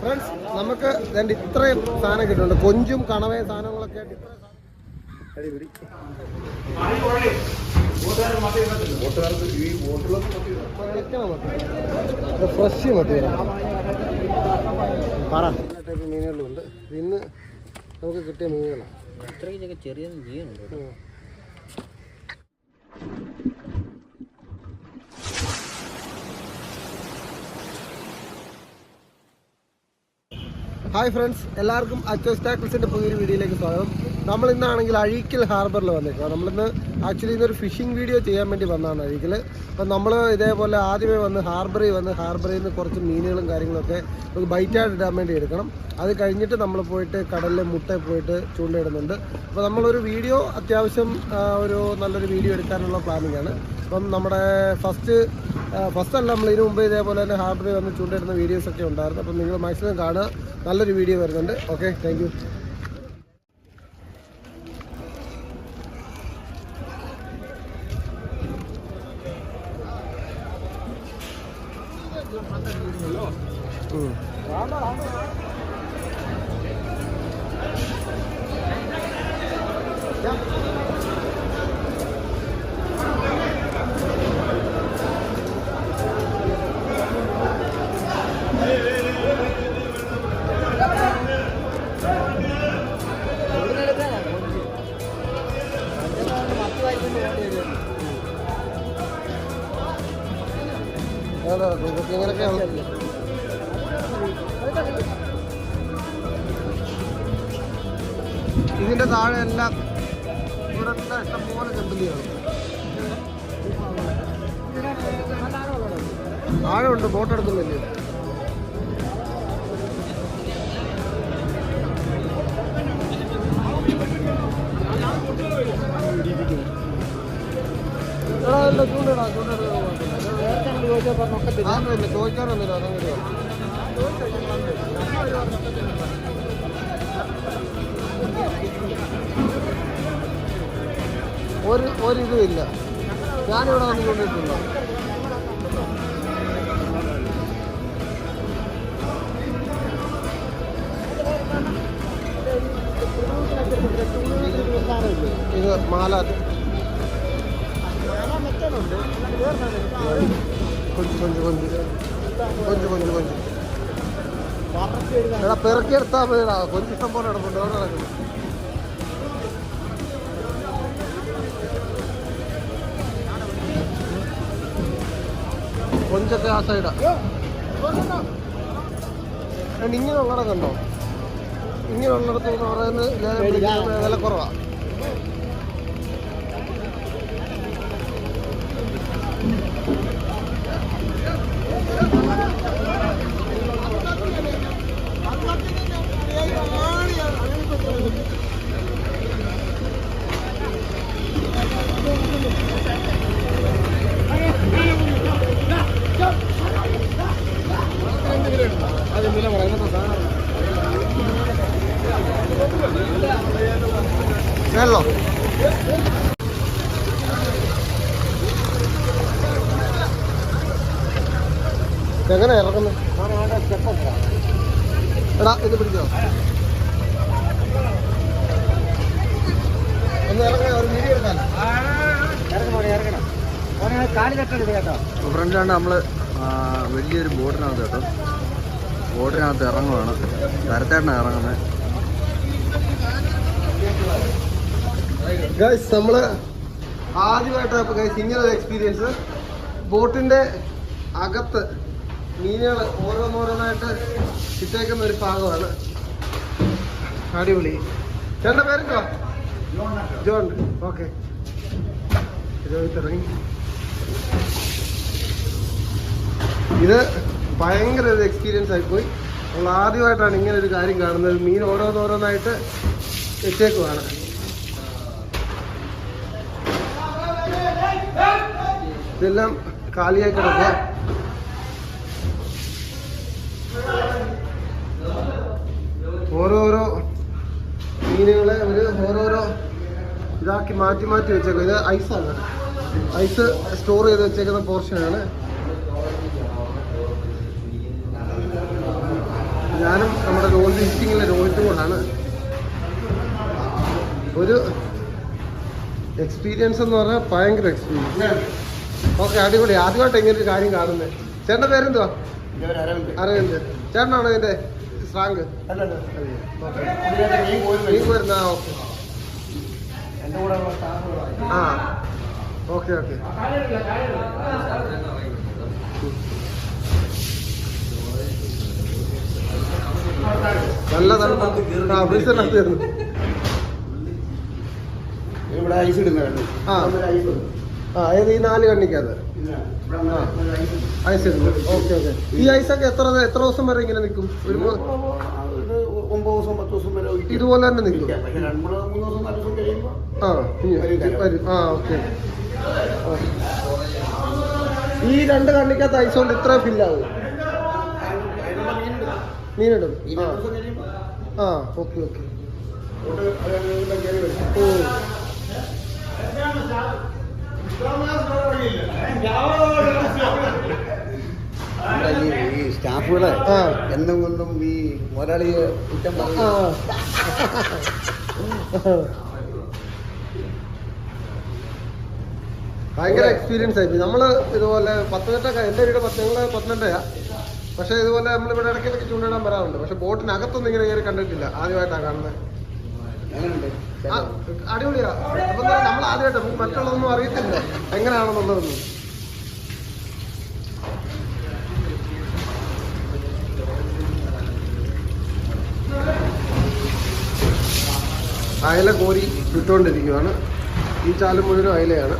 Friends നമുക്ക് രണ്ട് ഇത്രയും സാധനം കിട്ടുന്നുണ്ട്. കൊഞ്ചും കണവയും സാധനങ്ങളൊക്കെ ആയിട്ട് അടിപൊളി. ഫ്രഷ് മത്തി പറ. ടൈപ്പ് മീനുകളുണ്ട്. ഇന്ന് നമുക്ക് കിട്ടിയ മീനുകളാണ് ചെറിയ ജീവനുണ്ട് ഹായ് ഫ്രണ്ട്സ് എല്ലാവർക്കും അച്ചോസ് ടാക്കിൾസിന്റെ പുതിയൊരു വീഡിയോയിലേക്ക് സ്വാഗതം. നമ്മൾ ഇന്നാണെങ്കിൽ അഴീക്കൽ ഹാർബറിൽ വന്നേക്കാം നമ്മളിന്ന് ആക്ച്വലി ഇന്നൊരു ഫിഷിംഗ് വീഡിയോ ചെയ്യാൻ വേണ്ടി വന്നതാണ് അഴീക്കൽ അപ്പം നമ്മൾ ഇതേപോലെ ആദ്യമേ വന്ന് ഹാർബറിൽ വന്ന് ഹാർബറിൽ നിന്ന് കുറച്ച് മീനുകളും കാര്യങ്ങളൊക്കെ നമുക്ക് ബൈറ്റായിട്ട് ഇടാൻ വേണ്ടി എടുക്കണം. അത് കഴിഞ്ഞിട്ട് നമ്മൾ പോയിട്ട് കടലിൽ മുട്ട പോയിട്ട് ചൂണ്ടയിടുന്നുണ്ട്. അപ്പോൾ നമ്മളൊരു വീഡിയോ അത്യാവശ്യം ഒരു നല്ലൊരു വീഡിയോ എടുക്കാനുള്ള പ്ലാനിങ്ങാണ് അപ്പം നമ്മുടെ ഫസ്റ്റ് ഫസ്റ്റ് അല്ല നമ്മൾ ഇതിനു മുമ്പ് ഇതേപോലെ തന്നെ ഹാർഡ്വെയർ വന്ന് ചൂണ്ടിരുന്ന വീഡിയോസ് ഒക്കെ ഉണ്ടായിരുന്നു. അപ്പം നിങ്ങൾ മാക്സിമം കാണുക. നല്ലൊരു വീഡിയോ വരുന്നുണ്ട്. ഓക്കെ താങ്ക് യു ഇതിന്റെ താഴെ എല്ലാം ഇവിടെ എല്ലാം ഇഷ്ടംപോലെ ചെമ്പല്ലിയാണ് ഉണ്ട് ബോട്ട് എടുക്കുന്നില്ലേ? ചോദിക്കാറൊന്നുമില്ല അതങ്ങനെ ഒരു ഒരിതും ഇല്ല ഞാനിവിടെ വന്ന് കൊണ്ടിട്ടുണ്ടോ ഇത് മാലാറ്റ് കൊഞ്ച് കൊഞ്ച് കൊഞ്ച്. കൊഞ്ച് കൊഞ്ച് കൊഞ്ച്. എടാ പെറുക്കിയെടുത്താൽ മതിടാ കൊഞ്ച് ഇഷ്ടം പോലെ കിടപ്പുണ്ട് അവിടെ നടക്കുന്നു. കൊഞ്ചൊക്കെ ആ സൈഡാ കണ്ടോ? ഇങ്ങനെ ഉള്ളിടത്ത് എന്ന് പറയുന്നത് വില കുറവാ Thank കുറവാ. വെള്ളം എങ്ങനെ ഇറങ്ങുന്നു എടാ ഇത് പിടിച്ചോ ഒന്ന് ഇറങ്ങാൻ ഒരു വീഡിയോ എടുക്കാൻ ഫ്രണ്ടിലാണ് നമ്മൾ വലിയൊരു ബോട്ടിനകത്ത് കേട്ടോ. ബോട്ടിനകത്ത് ഇറങ്ങുവാണ്. തരത്തേട്ടാണ് ഇറങ്ങുന്നത് ഗൈസ് നമ്മൾ ആദ്യമായിട്ടാണ് ഗൈസ് ഇങ്ങനെ ഒരു എക്സ്പീരിയൻസ് ബോട്ടിന്റെ അകത്ത് മീനുകൾ ഓരോന്നോരോന്നായിട്ട് ഇട്ടേക്കുന്ന ഒരു ഭാഗമാണ്. അടിപൊളി. ചേട്ടന്റെ പേരെന്തോ ജോൺ. ഓക്കെ. രോഹിത് ഇറങ്ങി. ഇത് ഭയങ്കര ഒരു എക്സ്പീരിയൻസ് ആയിപ്പോയി നമ്മൾ ആദ്യമായിട്ടാണ് ഇങ്ങനെ ഒരു കാര്യം കാണുന്നത്. മീൻ ഓരോന്നോരോന്നായിട്ട് ഇട്ടേക്കുവാണ് ഇതെല്ലാം കാലിയായി കിടക്കുക. ഓരോരോ മീനുകളെ അവർ ഓരോരോ ഇതാക്കി മാറ്റി മാറ്റി വെച്ചേക്കും ഇത് ഐസാണ്. ഐസ് സ്റ്റോർ ചെയ്ത് വെച്ചേക്കുന്ന പോർഷനാണ് ഞാനും നമ്മുടെ റോഡ് ഫിഷിങ്ങിലെ രോഹിത്തും കൊണ്ടാണ് ഒരു എക്സ്പീരിയൻസ് എന്ന് പറഞ്ഞാൽ ഭയങ്കര എക്സ്പീരിയൻസ് ഓക്കെ അടിപൊളി. ആദ്യമായിട്ട് ഇങ്ങനെ ഒരു കാര്യം കാണുന്നത് ചേട്ടന്റെ പേരെന്തുവാ? അറിയുന്നത് ചേട്ടനാണോ ഇതിന്റെ ഓക്കെ. ആ. Okay okay. നല്ല തണുപ്പ് ആ ഫ്രീസറിനകത്ത് കയറുന്നു. ഇവിടെ ഐസ് ഇടുന്നുണ്ട് ആ. ആ ഏത് ഈ നാല് കണ്ണിക്കത് ഐസ് ഇടുന്നു. Okay okay. ഈ ഐസൊക്കെ എത്ര എത്ര ദിവസം വരെ ഇങ്ങനെ നിൽക്കും? ഒരു ഒമ്പത് ദിവസം പത്ത് ദിവസം വരെ. ഇതുപോലെ തന്നെ നിൽക്കും. ആ വരും. ആ ഓക്കെ. ഈ രണ്ട് കണ്ണിക്കകത്ത് ഐസ് കൊണ്ട് ഇത്ര ഫില്ലാവും മീനിടും. ആ. Okay okay. ഓ. ഈ ഈ സ്റ്റാഫുകളെ എന്നും കൊണ്ടും ഈ മുതലാളിയെ കുറ്റം പറഞ്ഞു ഭയങ്കര എക്സ്പീരിയൻസ് ആയി. നമ്മൾ ഇതുപോലെ പത്തനംതിട്ട എന്റെ വീട് ഞങ്ങൾ പത്തനംതിട്ടയാ. പക്ഷെ ഇതുപോലെ നമ്മൾ നമ്മളിവിടെ ഇടയ്ക്കിടയ്ക്ക് ചൂണ്ടിടാൻ വരാറുണ്ട്. പക്ഷെ ബോട്ടിനകത്തൊന്നും ഇങ്ങനെ കയറി കണ്ടിട്ടില്ല. ആദ്യമായിട്ടാണ് കാണുന്നത്. അടിപൊളിയാ. നമ്മൾ ആദ്യമായിട്ട്. മറ്റുള്ളതൊന്നും അറിയത്തില്ല. എങ്ങനെയാണെന്നുള്ളതൊന്നും. അയല കോരി വിട്ടുകൊണ്ടിരിക്കുകയാണ് ഈ ചാലും മുഴുവനും അയലയാണ്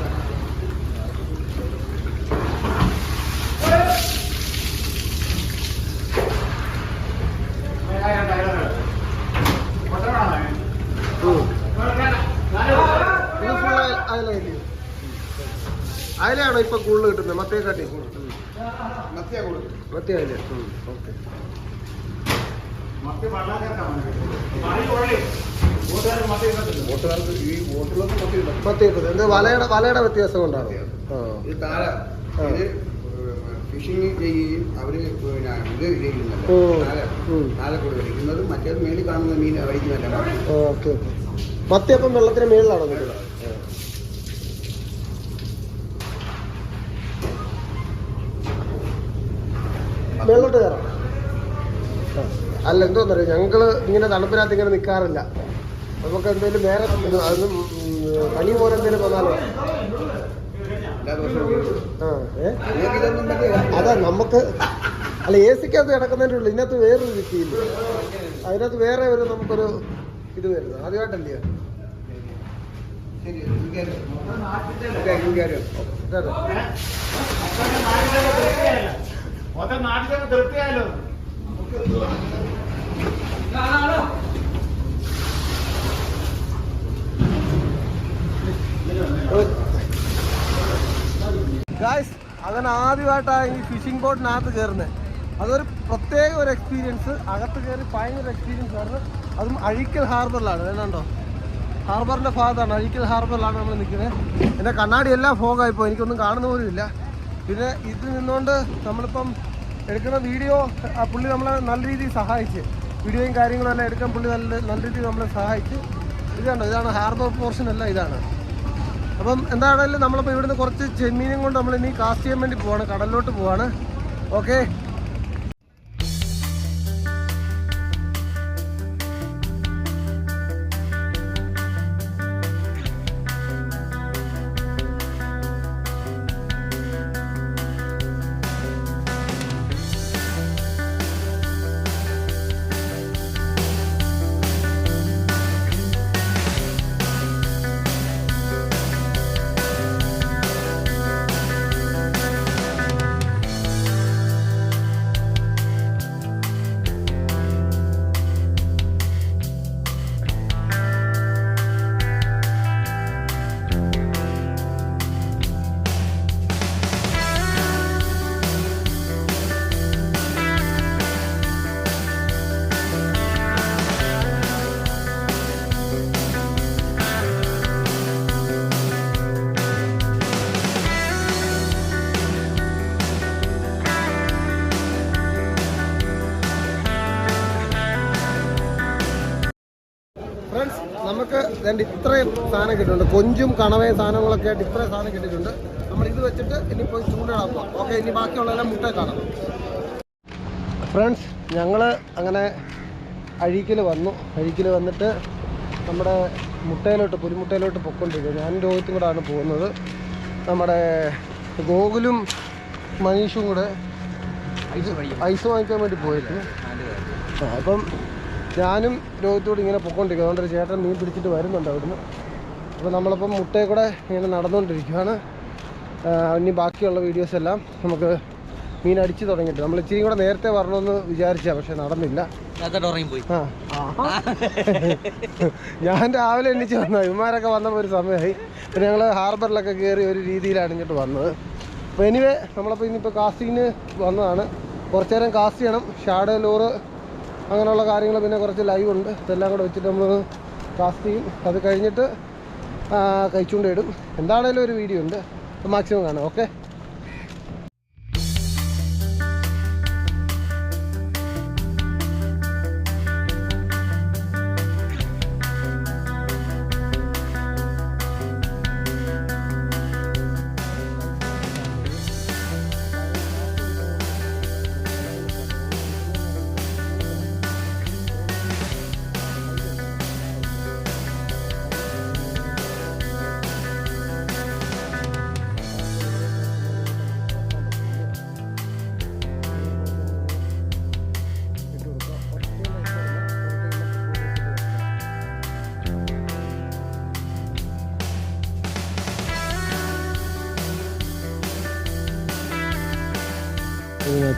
ഉം. ഇത് full അയ- അയലയല്ലേ? അയലയാണോ ഇപ്പൊ കൂടുതൽ കിട്ടുന്നത് മത്തേ കാട്ടി മത്തിയാ കൊടുക്കും ഈ ബോട്ടിലൊന്നും മത്തി കിട്ടും മത്തേ കിട്ടുന്നത് എന്ത് വലയുടെ വലയുടെ വ്യത്യാസം കൊണ്ടാണ്? ഇത് താഴെ. ഇത് ഫിഷിങ് ചെയ്യുകയും അവർ പിന്നെ ഇത്. താഴെ. താഴെ കൂടെ വലിക്കുന്നതും മറ്റേത് മേളിൽ കാണുന്ന മീൻ അടിക്കുന്നതല്ല ഓക്കെ ഓക്കെ. മത്തി അപ്പം വെള്ളത്തിന് മേളിലാണോ കിട്ടുന്നത് മേളിലോട്ട് കയറാം അല്ല എന്തോന്നറിയോ? ഞങ്ങൾ ഇങ്ങനെ തണുപ്പിനകത്ത് ഇങ്ങനെ നിൽക്കാറില്ല നമുക്ക് എന്തെങ്കിലും വേറെ അതൊന്നും പനി പോലെ എന്തെങ്കിലും വന്നാലോ? അതാ നമുക്ക് അല്ല എ സിക്കകത്ത് കിടക്കുന്നതിന്റെ ഉള്ളു ഇതിനകത്ത് വേറൊരു രീതിയില്ല അതിനകത്ത് വേറെ ഒരു നമുക്കൊരു ഇത് വരുന്നു. ആദ്യമായിട്ടല്ലേ ശരി മൊത്തം നാട്ടിലൊക്കെ തൃപ്തിയായല്ലോ ഗായ്സ് അങ്ങനെ ആദ്യമായിട്ടാണ് ഈ ഫിഷിംഗ് ബോട്ടിനകത്ത് കയറുന്നത് അതൊരു പ്രത്യേക ഒരു എക്സ്പീരിയൻസ് അകത്ത് കയറി ഭയങ്കര എക്സ്പീരിയൻസ് ആയിരുന്നു അതും അഴിക്കൽ ഹാർബറിലാണ് വേണ്ടോ ഹാർബറിന്റെ ഭാഗത്താണ്. അഴിക്കൽ ഹാർബറിലാണ് നമ്മൾ നിൽക്കുന്നത് എന്റെ കണ്ണാടി എല്ലാം ഫോഗായിപ്പോൾ എനിക്കൊന്നും കാണുന്ന പോലും ഇല്ല. പിന്നെ ഇത് നിന്നുകൊണ്ട് നമ്മളിപ്പം എടുക്കുന്ന വീഡിയോ ആ പുള്ളി നമ്മളെ നല്ല രീതിയിൽ സഹായിച്ച്. വീഡിയോയും കാര്യങ്ങളും എല്ലാം എടുക്കാൻ പുള്ളി നല്ല നല്ല രീതിയിൽ നമ്മളെ സഹായിച്ച്. ഇത് കണ്ടോ ഇതാണ് ഹാർബർ പോർഷൻ അല്ല ഇതാണ്. അപ്പം എന്താണെങ്കിലും നമ്മളിപ്പോൾ ഇവിടുന്ന് കുറച്ച് ചെമ്മീനും കൊണ്ട് നമ്മൾ ഇനി കാസ്റ്റ് ചെയ്യാൻ വേണ്ടി പോവാണ് കടലിലോട്ട് പോവാണ്. ഓക്കെ നമുക്ക് രണ്ട് ഇത്രയും സാധനം കിട്ടിയിട്ടുണ്ട്. കൊഞ്ചും കണവയും സാധനങ്ങളൊക്കെ ആയിട്ട് ഇത്രയും സാധനം കിട്ടിയിട്ടുണ്ട്. നമ്മൾ ഇത് വെച്ചിട്ട് ഇനി പോയി ചൂണ്ടാക്കാം ഓക്കെ ഇനി ബാക്കിയുള്ളതെല്ലാം മുട്ടേ കാണാം. ഫ്രണ്ട്സ് ഞങ്ങൾ അങ്ങനെ അഴീക്കൽ വന്നു. അഴീക്കൽ വന്നിട്ട് നമ്മുടെ മുട്ടയിലോട്ട് പുലിമുട്ടയിലോട്ട് ഞാൻ രോഗത്തും രോഹിത്തും കൂടെയാണ് പോകുന്നത്. നമ്മുടെ ഗോകുലും മനീഷും കൂടെ ഐസ് വാങ്ങിക്കാൻ വേണ്ടി പോയിരുന്നു. അപ്പം ഞാനും രോഹിത്തോട് ഇങ്ങനെ പൊക്കോണ്ടിരിക്കുക അതുകൊണ്ട് ഒരു ചേട്ടൻ മീൻ പിടിച്ചിട്ട് വരുന്നുണ്ട് അവിടുന്ന്. അപ്പോൾ നമ്മളിപ്പം മുട്ടയിൽ കൂടെ ഇങ്ങനെ നടന്നുകൊണ്ടിരിക്കുകയാണ് ഇനി ബാക്കിയുള്ള വീഡിയോസ് എല്ലാം നമുക്ക് മീൻ അടിച്ചു തുടങ്ങിയിട്ട്. നമ്മൾ ഇച്ചിരി കൂടെ നേരത്തെ വരണമെന്ന് വിചാരിച്ചാൽ പക്ഷെ നടന്നില്ല. ഞാൻ രാവിലെ എണ്ണിച്ച് വന്ന. ഇമാരൊക്കെ വന്നപ്പോൾ ഒരു സമയമായി പിന്നെ ഞങ്ങൾ ഹാർബറിലൊക്കെ കയറി ഒരു രീതിയിലാണ് ഇങ്ങോട്ട് വന്നത്. അപ്പോൾ എനിവേ നമ്മളപ്പോൾ ഇനിയിപ്പോൾ കാസ്റ്റിങ്ങിന് വന്നതാണ്. കുറച്ചു നേരം കാസ്റ്റ് ചെയ്യണം. ഷാഡോ ലോറ് അങ്ങനെയുള്ള കാര്യങ്ങൾ പിന്നെ കുറച്ച് ലൈവ് ഉണ്ട്. ഇതെല്ലാം കൂടെ വെച്ചിട്ട് നമ്മൾ കാസ്റ്റ് ചെയ്യും. അത് കഴിഞ്ഞിട്ട് കഴിച്ചുകൊണ്ടിടും എന്താണേലും ഒരു വീഡിയോ ഉണ്ട്. മാക്സിമം കാണാം. ഓക്കെ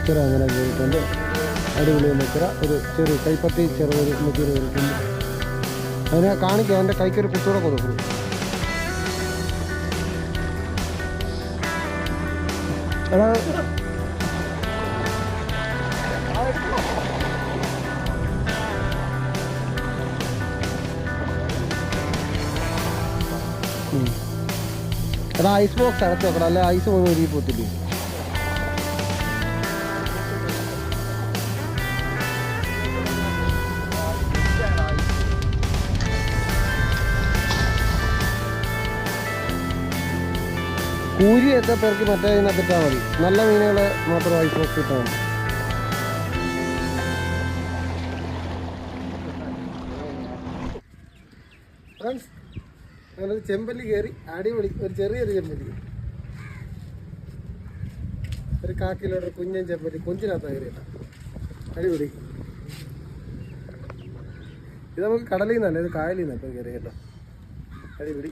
നെച്ചറ അങ്ങനെ കയറിയിട്ടുണ്ട് അടിപൊളി മുക്കര ഒരു ചെറിയ കൈപ്പത്തി ചെറുതൊരു നെച്ചറ കയറിയിട്ടുണ്ട് അതിനെ കാണിക്കുക എന്റെ കൈക്കൊരു കുത്തൂടെ കൊടുക്കുന്നു എടാ. എടാ ഐസ് ബോക്സ് അടച്ചു നോക്കണം അല്ലെ? ഐസ് പോയി ഒരുക്കി പോത്തില്ലേ കൂരി എത്ര പേർക്ക് മറ്റേ ഇതിനകത്ത് ഇട്ടാൽ മതി. നല്ല മീനുകളെ മാത്രം ഐസ് ബോക്സ് ഇട്ടാൽ മതി. ഫ്രണ്ട്സ് ഞാനൊരു ചെമ്പല്ലി കയറി അടിപൊളി ഒരു ചെറിയൊരു ചെമ്പല്ലി. ഒരു കാക്കിലോട്ട് കുഞ്ഞൻ ചെമ്പല്ലി കൊഞ്ചിനകത്ത് കയറിയില്ല അടിപൊളി. ഇത് നമുക്ക് കടലിൽ നിന്നല്ല ഇത് കായലിൽ ഇപ്പം കയറി കേട്ടോ അടിപൊളി.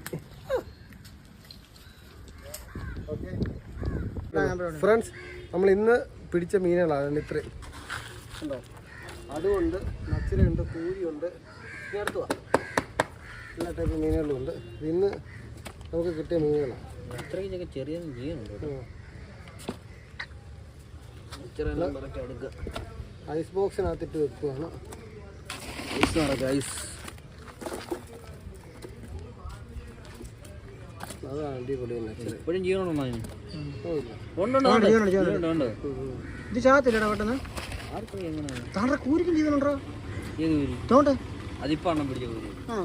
ഫ്രണ്ട്സ് നമ്മൾ ഇന്ന് പിടിച്ച മീനുകളാണ് ഇത്രയും. ഉണ്ടോ അതുകൊണ്ട് നച്ചിലുണ്ട് കൂരിയുണ്ട് അടുത്ത് വാ. എല്ലാ ടൈപ്പ് മീനുകളും ഉണ്ട്. ഇന്ന് നമുക്ക് കിട്ടിയ മീനുകളാണ് അത്രയ്ക്കൊക്കെ ചെറിയ ഐസ് ബോക്സിനകത്തിട്ട് വെക്കുവാണ്. ഐസ് ഐസ് അതാണ് അടിപൊളി എപ്പോഴും ഇപ്പോഴും ജീവനുണ്ടോ ഇത് ചാകത്തില്ലടാ പെട്ടെന്ന്. താണ്ടെ കൂരിക്കും ചെയ്തോണ്ടോ അതിപ്പോ പിടിച്ചു ആ.